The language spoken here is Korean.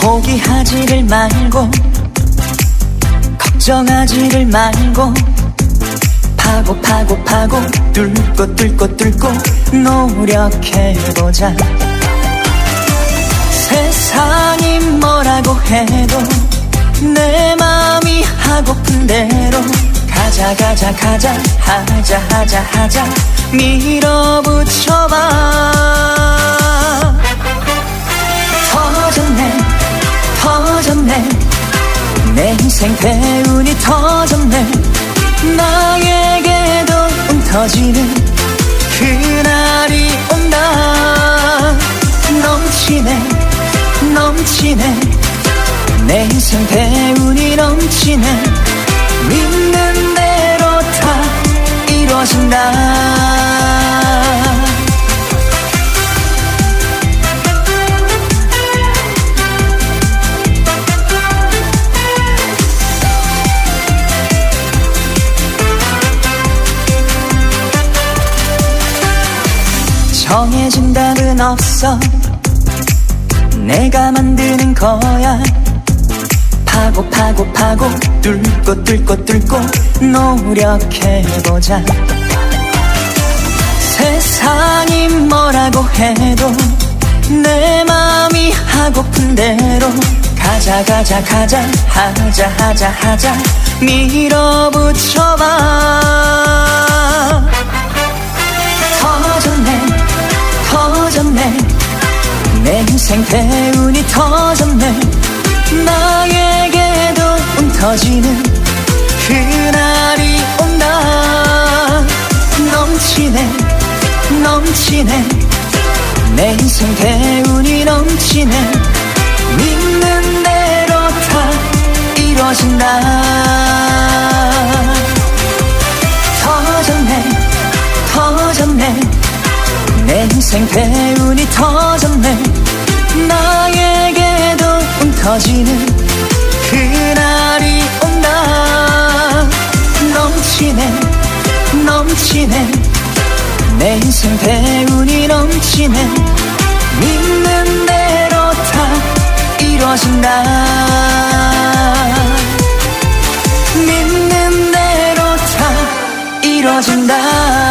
포기하지를 말고 걱정하지를 말고 파고 파고 파고 뚫고 뚫고 뚫고 노력해보자. 세상이 뭐라고 해도 내 맘이 하고픈 대로 가자 가자 가자 하자 하자 하자 밀어붙여봐 생 대운이 터졌네. 나에게도 운 터지는 그날이 온다. 넘치네 넘치네. 내 인생 대운이 넘치네. 믿는 대로 다 이루어진다 정해진 답은 없어. 내가 만드는 거야. 파고 파고 파고 뚫고 뚫고 뚫고 노력해보자. 세상이 뭐라고 해도 내 맘이 하고픈 대로 가자 가자 가자 하자 하자 하자. 밀어붙여봐 생 대운이 터졌네. 나에게도 운 터지는 그날이 온다. 넘치네 넘치네. 내 인생 대운이 넘치네. 믿는 대로 다 좋네 더 좋네. 내 인생 대운이 터 넘치네. 내 인생 배운이 넘치네. 믿는 대로 다 이루어진다. 믿는 대로 다 이뤄진다.